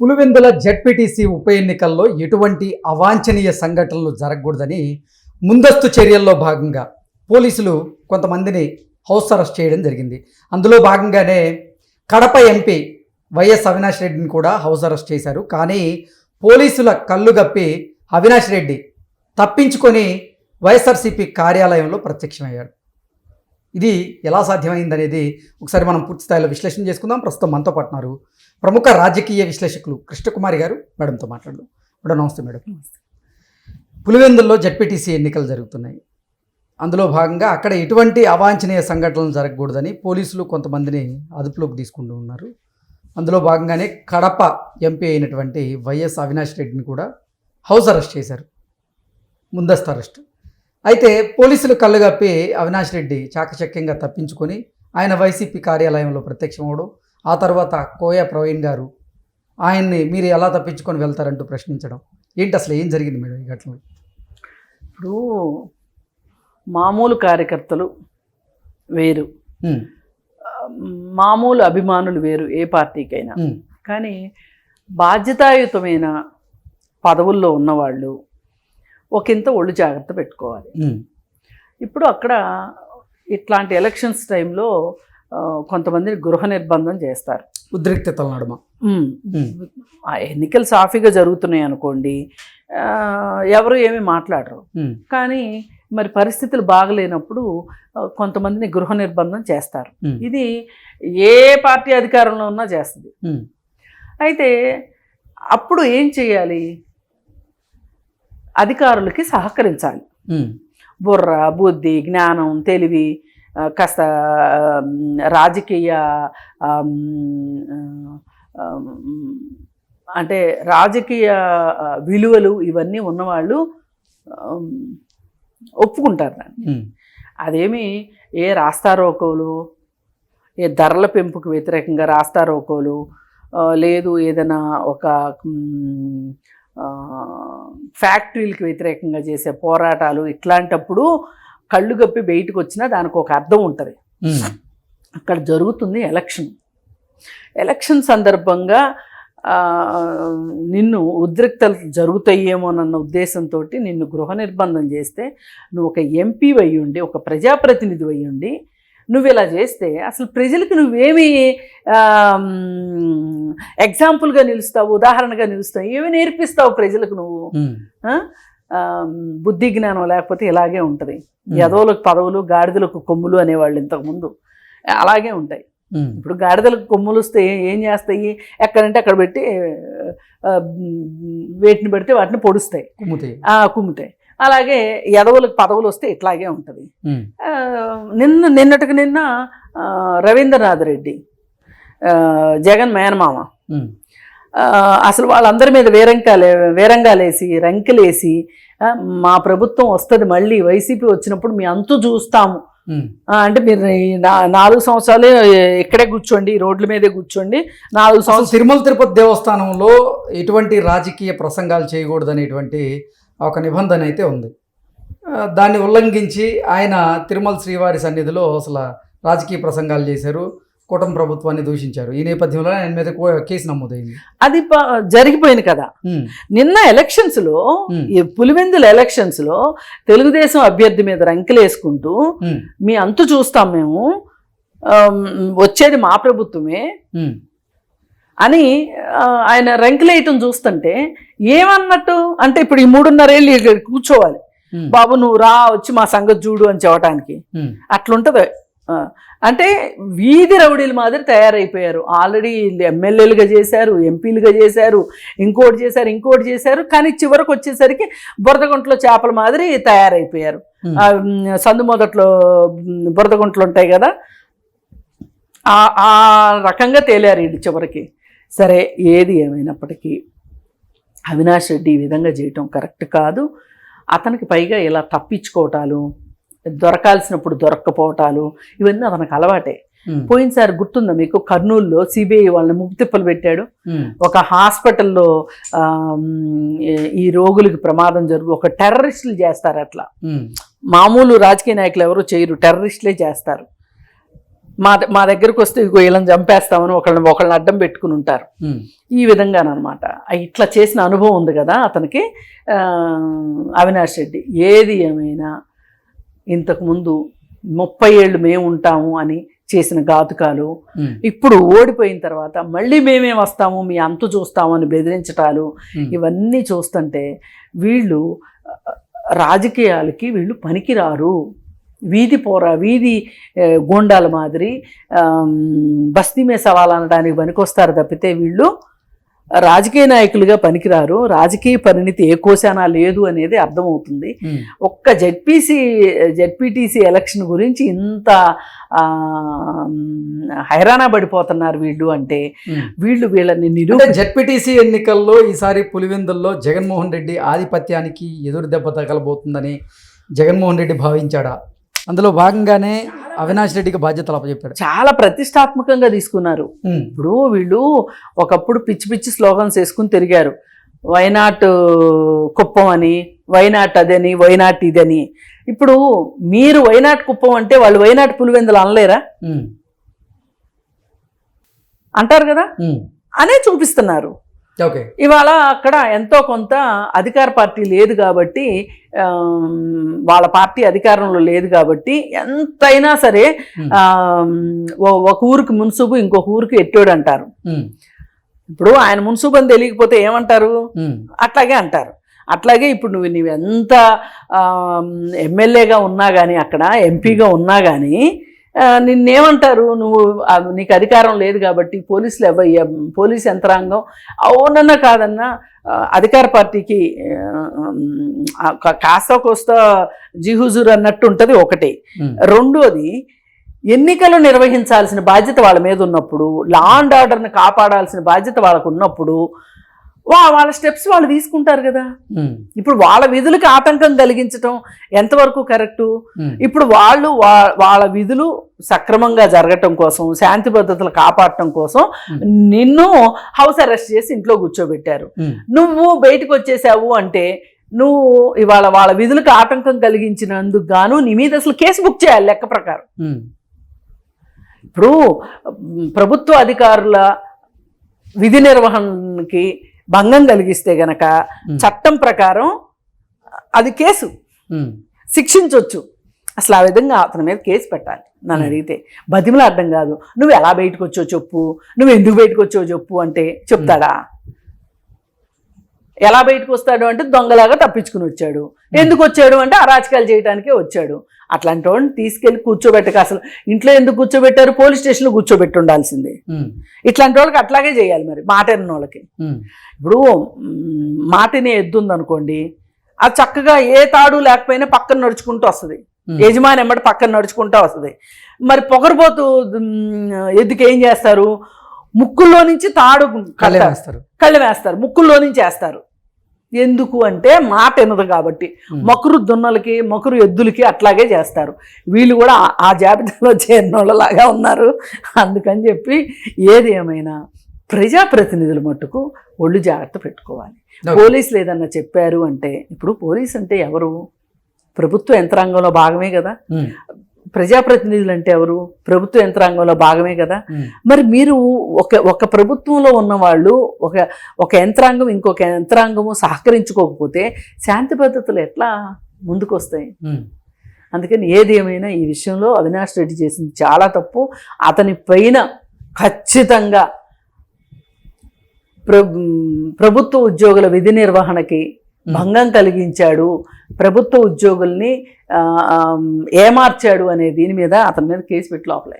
Pulivendula ZPTC ఉప ఎన్నికల్లో ఎటువంటి అవాంఛనీయ సంఘటనలు జరగకూడదని ముందస్తు చర్యల్లో భాగంగా పోలీసులు కొంతమందిని హౌస్ అరెస్ట్ చేయడం జరిగింది. అందులో భాగంగానే కడప ఎంపీ వైఎస్ అవినాష్ రెడ్డిని కూడా హౌస్ అరెస్ట్ చేశారు. కానీ పోలీసుల కళ్ళు గప్పి అవినాష్ రెడ్డి తప్పించుకొని వైఎస్ఆర్సీపీ కార్యాలయంలో ప్రత్యక్షమయ్యాడు. ఇది ఎలా సాధ్యమైందనేది ఒకసారి మనం పూర్తి స్థాయిలో విశ్లేషణ చేసుకుందాం. ప్రస్తుతం మనతో పాటున్నారు ప్రముఖ రాజకీయ విశ్లేషకులు కృష్ణకుమారి గారు. మేడంతో మాట్లాడదాం. మేడం నమస్తే మేడం. పులివెందుల్లో జడ్పీటీసీ ఎన్నికలు జరుగుతున్నాయి. అందులో భాగంగా అక్కడ ఎటువంటి అవాంఛనీయ సంఘటనలు జరగకూడదని పోలీసులు కొంతమందిని అదుపులోకి తీసుకుంటూ ఉన్నారు. అందులో భాగంగానే కడప ఎంపీ అయినటువంటి వైఎస్ అవినాష్ రెడ్డిని కూడా హౌస్ అరెస్ట్ చేశారు. ముందస్తు అరెస్ట్. అయితే పోలీసులు కళ్ళుగప్పి అవినాష్ రెడ్డి చాకచక్యంగా తప్పించుకొని ఆయన వైసీపీ కార్యాలయంలో ప్రత్యక్షమవడం ఆ తర్వాత కోయ ప్రవీణ్ గారు ఆయన్ని మీరు ఎలా తప్పించుకొని వెళ్తారంటూ ప్రశ్నించడం. ఏంటి అసలు ఏం జరిగింది మేడం ఈ ఘటన ఇప్పుడు మామూలు కార్యకర్తలు వేరు. మామూలు అభిమానులు వేరు ఏ పార్టీకైనా. కానీ బాధ్యతాయుతమైన పదవుల్లో ఉన్నవాళ్ళు ఒకంత ఒళ్ళు జాగ్రత్త పెట్టుకోవాలి. ఇప్పుడు అక్కడ ఇట్లాంటి ఎలక్షన్స్ టైంలో కొంతమందిని గృహ నిర్బంధం చేస్తారు. ఉద్రిక్తతల నడుమ ఎన్నికలు సాఫీగా జరుగుతున్నాయి అనుకోండి ఎవరు ఏమీ మాట్లాడరు. కానీ మరి పరిస్థితులు బాగలేనప్పుడు కొంతమందిని గృహ నిర్బంధం చేస్తారు. ఇది ఏ పార్టీ అధికారంలో ఉన్నా చేస్తుంది. అయితే అప్పుడు ఏం చేయాలి? అధికారులకి సహకరించాలి. బుర్ర బుద్ధి జ్ఞానం తెలివి కాస్త రాజకీయ అంటే రాజకీయ విలువలు ఇవన్నీ ఉన్నవాళ్ళు ఒప్పుకుంటారు దాన్ని. అదేమి ఏ రాస్తారోకోలు ఏ ధరల పెంపుకు వ్యతిరేకంగా రాస్తారోకోలు లేదు ఏదైనా ఒక ఫ్యాక్టరీలకు వ్యతిరేకంగా చేసే పోరాటాలు ఇట్లాంటప్పుడు కళ్ళు గప్పి బయటకు వచ్చినా దానికి ఒక అర్థం ఉంటుంది. అక్కడ జరుగుతుంది ఎలక్షన్. ఎలక్షన్ సందర్భంగా నిన్ను ఉద్రిక్తలు జరుగుతాయేమోనన్న ఉద్దేశంతో నిన్ను గృహ నిర్బంధం చేస్తే నువ్వు ఒక ఎంపీ అయి ఉండి ఒక ప్రజాప్రతినిధి అయి ఉండి నువ్వు ఇలా చేస్తే అసలు ప్రజలకు నువ్వేమి ఎగ్జాంపుల్గా నిలుస్తావు ఉదాహరణగా నిలుస్తావు ఏమి నేర్పిస్తావు ప్రజలకు నువ్వు? బుద్ధి జ్ఞానం లేకపోతే ఇలాగే ఉంటుంది. యదవులకు పదవులు గాడిదలకు కొమ్ములు అనేవాళ్ళు ఇంతకుముందు అలాగే ఉంటాయి. ఇప్పుడు గాడిదలకు కొమ్ములు వస్తే ఏం చేస్తాయి? ఎక్కడంటే అక్కడ పెట్టి వేటిని పెడితే వాటిని పొడుస్తాయి. కుమ్ముతాయి. అలాగే యదవులకు పదవులు వస్తే ఇట్లాగే ఉంటుంది. నిన్న నిన్నటికి నిన్న రవీంద్రనాథ్ రెడ్డి జగన్ మేనమామ. అసలు వాళ్ళందరి మీద వేరంకాలే వేరంగాలేసి రంకెలేసి మా ప్రభుత్వం వస్తుంది మళ్ళీ వైసీపీ వచ్చినప్పుడు మీ అంతు చూస్తాము. అంటే మీరు నాలుగు సంవత్సరాలే ఇక్కడే కూర్చోండి రోడ్ల మీదే కూర్చోండి నాలుగు సంవత్సరాలు తిరుమల తిరుపతి దేవస్థానంలో ఎటువంటి రాజకీయ ప్రసంగాలు చేయకూడదు అనేటువంటి ఒక నిబంధన అయితే ఉంది. దాన్ని ఉల్లంఘించి ఆయన తిరుమల శ్రీవారి సన్నిధిలో అసలు రాజకీయ ప్రసంగాలు చేశారు కూటమి ప్రభుత్వాన్ని దూషించారు. ఈ నేపథ్యంలో ఆయన మీద కేసు నమోదైంది. అది జరిగిపోయింది కదా. నిన్న ఎలక్షన్స్లో Hmm. ఈ పులివెందుల ఎలక్షన్స్లో తెలుగుదేశం అభ్యర్థి మీద రంకెలేసుకుంటూ మీ అంతు చూస్తాం మేము వచ్చేది మా ప్రభుత్వమే. అని ఆయన రంకెలేయటం చూస్తుంటే ఏమన్నట్టు అంటే ఇప్పుడు ఈ మూడున్నరేళ్ళు ఇక్కడ కూర్చోవాలి. బాబు నువ్వు రా వచ్చి మా సంగతి చూడు అని చెప్పడానికి అట్లుంటది. అంటే వీధి రౌడీల మాదిరి తయారైపోయారు. ఆల్రెడీ ఎమ్మెల్యేలుగా చేశారు ఎంపీలుగా చేశారు ఇంకోటి చేశారు ఇంకోటి చేశారు కానీ చివరికి వచ్చేసరికి బురదగుంటలో చేపల మాదిరి తయారైపోయారు. సందు మొదట్లో బురదగుంటలు ఉంటాయి కదా ఆ ఆ రకంగా తేలారు ఇది చివరికి. సరే ఏది ఏమైనప్పటికీ అవినాష్ రెడ్డి ఈ విధంగా చేయటం కరెక్ట్ కాదు. అతనికి పైగా ఇలా తప్పించుకోవటాలు దొరకాల్సినప్పుడు దొరక్కపోవటాలు ఇవన్నీ అతనికి అలవాటే. పోయినసారి గుర్తుందా మీకు? కర్నూలులో సిబిఐ వాళ్ళని ముక్తిప్పలు పెట్టాడు. ఒక హాస్పిటల్లో ఈ రోగులకి ప్రమాదం జరుగు ఒక టెర్రరిస్టులు చేస్తారు అట్లా. మామూలు రాజకీయ నాయకులు ఎవరు చేయరు టెర్రరిస్టులే చేస్తారు. మా మా దగ్గరకు వస్తే ఇగో వీళ్ళని చంపేస్తామని ఒకళ్ళని ఒకళ్ళని అడ్డం పెట్టుకుని ఉంటారు. ఈ విధంగానమాట ఇట్లా చేసిన అనుభవం ఉంది కదా అతనికి అవినాష్ రెడ్డి. ఏది ఏమైనా ఇంతకుముందు ముప్పై ఏళ్ళు మేము ఉంటాము అని చేసిన ఘాతుకాలు ఇప్పుడు ఓడిపోయిన తర్వాత మళ్ళీ మేమే వస్తాము మీ అంతు చూస్తాము అని బెదిరించటాలు. ఇవన్నీ చూస్తుంటే వీళ్ళు రాజకీయాలకి వీళ్ళు పనికిరారు. వీధి పోరా వీధి గూండాల మాదిరి బస్తీ మీద సవాల్ అనడానికి పనికొస్తారు తప్పితే వీళ్ళు రాజకీయ నాయకులుగా పనికిరారు రాజకీయ పరిణితి ఏ కోశానా లేదు అనేది అర్థమవుతుంది. ఒక్క జెడ్పీసీ జెడ్పీటీసీ ఎలక్షన్ గురించి ఇంత హైరాణ పడిపోతున్నారు వీళ్ళు అంటే. వీళ్ళు వీళ్ళని నిరూప జెడ్పీటీసీ ఎన్నికల్లో ఈసారి పులివెందుల్లో జగన్మోహన్ రెడ్డి ఆధిపత్యానికి ఎదురు దెబ్బ తగలబోతుందని జగన్మోహన్ రెడ్డి భావించాడా అందులో భాగంగానే అవినాష్ రెడ్డికి బాధ్యతలు అప్పచెప్పాడు. చాలా ప్రతిష్టాత్మకంగా తీసుకున్నారు. ఇప్పుడు వీళ్ళు ఒకప్పుడు పిచ్చి పిచ్చి స్లోగన్స్ వేసుకుని తిరిగారు. వైనాట్ కుప్పం అని వైనాట్ అదని వైనాట్ ఇదని. ఇప్పుడు మీరు వైనాట్ కుప్పం అంటే వాళ్ళు వైనాట్ పులివెందులు అనలేరా? అంటారు కదా. అనే చూపిస్తున్నారు. ఇవాళ అక్కడ ఎంతో కొంత అధికార పార్టీ లేదు కాబట్టి వాళ్ళ పార్టీ అధికారంలో లేదు కాబట్టి ఎంతైనా సరే ఒక ఊరికి మున్సుబు ఇంకొక ఊరికి ఎట్టోడు అంటారు. ఇప్పుడు ఆయన మున్సుబు అని తెలియకపోతే ఏమంటారు? అట్లాగే అంటారు. అట్లాగే ఇప్పుడు నువ్వు నువ్వు ఎంత ఎమ్మెల్యేగా ఉన్నా కానీ అక్కడ ఎంపీగా ఉన్నా కానీ నిన్నేమంటారు నువ్వు నీకు అధికారం లేదు కాబట్టి పోలీసులు ఎవ పోలీస్ యంత్రాంగం అవునన్నా కాదన్నా అధికార పార్టీకి కాస్త కోస్త జిహుజూర్ అన్నట్టు ఉంటుంది ఒకటి. రెండోది ఎన్నికలు నిర్వహించాల్సిన బాధ్యత వాళ్ళ మీద ఉన్నప్పుడు లా అండ్ ఆర్డర్ని కాపాడాల్సిన బాధ్యత వాళ్ళకు ఉన్నప్పుడు వా వాళ్ళ స్టెప్స్ వాళ్ళు తీసుకుంటారు కదా. ఇప్పుడు వాళ్ళ విధులకు ఆటంకం కలిగించటం ఎంతవరకు కరెక్టు. ఇప్పుడు వాళ్ళు వా- వాళ్ళ విధులు సక్రమంగా జరగటం కోసం శాంతి భద్రతలు కాపాడటం కోసం నిన్ను హౌస్ అరెస్ట్ చేసి ఇంట్లో కూర్చోబెట్టారు. నువ్వు బయటకు వచ్చేసావు అంటే నువ్వు ఇవాళ వాళ్ళ విధులకు ఆటంకం కలిగించినందుకు గాను నీ మీద అసలు కేసు బుక్ చేయాలి లెక్క ప్రకారం. ఇప్పుడు ప్రభుత్వ అధికారుల విధి నిర్వహణకి భంగం కలిగిస్తే గనక. చట్టం ప్రకారం అది కేసు. శిక్షించవచ్చు అసలు ఆ విధంగా అతని మీద కేసు పెట్టాలి. నన్ను అడిగితే బతిమలు అర్థం కాదు. నువ్వు ఎలా బయటకు వచ్చావు చెప్పు. నువ్వు ఎందుకు బయటకు వచ్చావు చెప్పు అంటే చెప్తాడా? ఎలా బయటకు వస్తాడు అంటే దొంగలాగా తప్పించుకుని వచ్చాడు. ఎందుకు వచ్చాడు అంటే అరాచకాలు చేయడానికే వచ్చాడు. అట్లాంటి వాడిని తీసుకెళ్ళి కూర్చోబెట్టక అసలు ఇంట్లో ఎందుకు కూర్చోబెట్టారు? పోలీస్ స్టేషన్లో కూర్చోబెట్టి ఉండాల్సిందే. ఇట్లాంటి వాళ్ళకి అట్లాగే చేయాలి మరి మాట విన్న వాళ్ళకి. ఇప్పుడు మాటినే ఎద్దు ఉందనుకోండి అది చక్కగా ఏ తాడు లేకపోయినా పక్కన నడుచుకుంటూ వస్తుంది. యజమాని ఎమ్మటి పక్కన నడుచుకుంటూ వస్తుంది. మరి పొగరబోతు మ్, ఎద్దుకి ఏం చేస్తారు? ముక్కుల్లో నుంచి తాడు కళ్ళే. వేస్తారు. కళ్ళు వేస్తారు. ముక్కుల్లో నుంచి వేస్తారు. ఎందుకు అంటే మాట ఎనదు కాబట్టి. మకురు దున్నలకి మకురు ఎద్దులకి అట్లాగే చేస్తారు. వీళ్ళు కూడా ఆ- జాబితాలో చేరిన వాళ్ళలాగా ఉన్నారు. అందుకని చెప్పి ఏది ఏమైనా ప్రజాప్రతినిధులు మట్టుకు ఒళ్ళు జాగ్రత్త పెట్టుకోవాలి. పోలీసులు ఏదన్నా చెప్పారు అంటే ఇప్పుడు పోలీస్ అంటే ఎవరు? ప్రభుత్వ యంత్రాంగంలో భాగమే కదా. ప్రజాప్రతినిధులు అంటే ఎవరు? ప్రభుత్వ యంత్రాంగంలో భాగమే కదా. మరి మీరు ఒక ఒక ప్రభుత్వంలో ఉన్న వాళ్ళు ఒక ఒక యంత్రాంగం ఇంకొక యంత్రాంగము సహకరించుకోకపోతే శాంతి భద్రతలు ఎట్లా ముందుకు వస్తాయి అందుకని ఏది ఏమైనా ఈ విషయంలో అవినాష్ రెడ్డి చేసింది చాలా తప్పు. అతని పైన ఖచ్చితంగా ప్ర ప్రభుత్వ ఉద్యోగుల విధి నిర్వహణకి భంగం కలిగించాడు. ప్రభుత్వ ఉద్యోగుల్ని ఏమార్చాడు అనే దీని మీద అతని మీద కేసు పెట్టి లోపలే.